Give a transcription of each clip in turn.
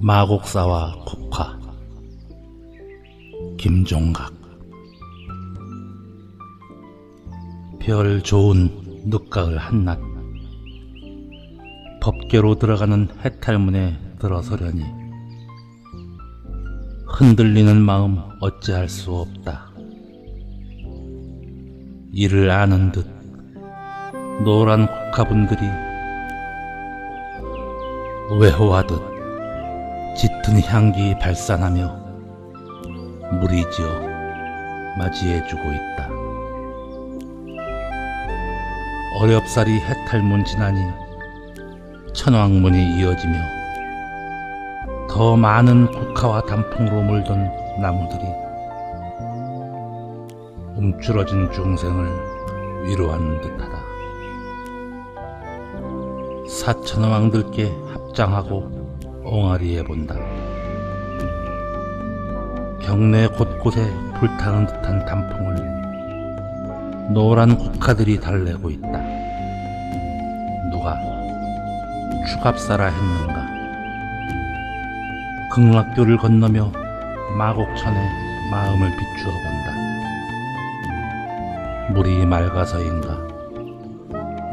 마곡사와 국화 김종각. 별 좋은 늦가을 한낮 법계로 들어가는 해탈문에 들어서려니 흔들리는 마음 어찌할 수 없다. 이를 아는 듯 노란 국화분들이 외호하듯 짙은 향기 발산하며 무리지어 맞이해주고 있다. 어렵사리 해탈문 지나니 천왕문이 이어지며 더 많은 국화와 단풍으로 물든 나무들이 움츠러진 중생을 위로하는 듯하다. 사천 왕들께 합장하고 옹알이해 본다. 경내 곳곳에 불타는 듯한 단풍을 노란 국화들이 달래고 있다. 누가 추갑사라 했는가? 극락교를 건너며 마곡천에 마음을 비추어 본다. 물이 맑아서인가?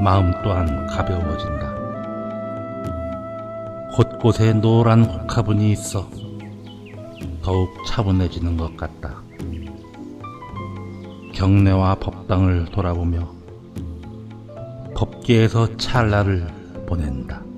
마음 또한 가벼워진다. 곳곳에 노란 국화분이 있어 더욱 차분해지는 것 같다. 경내와 법당을 돌아보며 법계에서 찰나를 보낸다.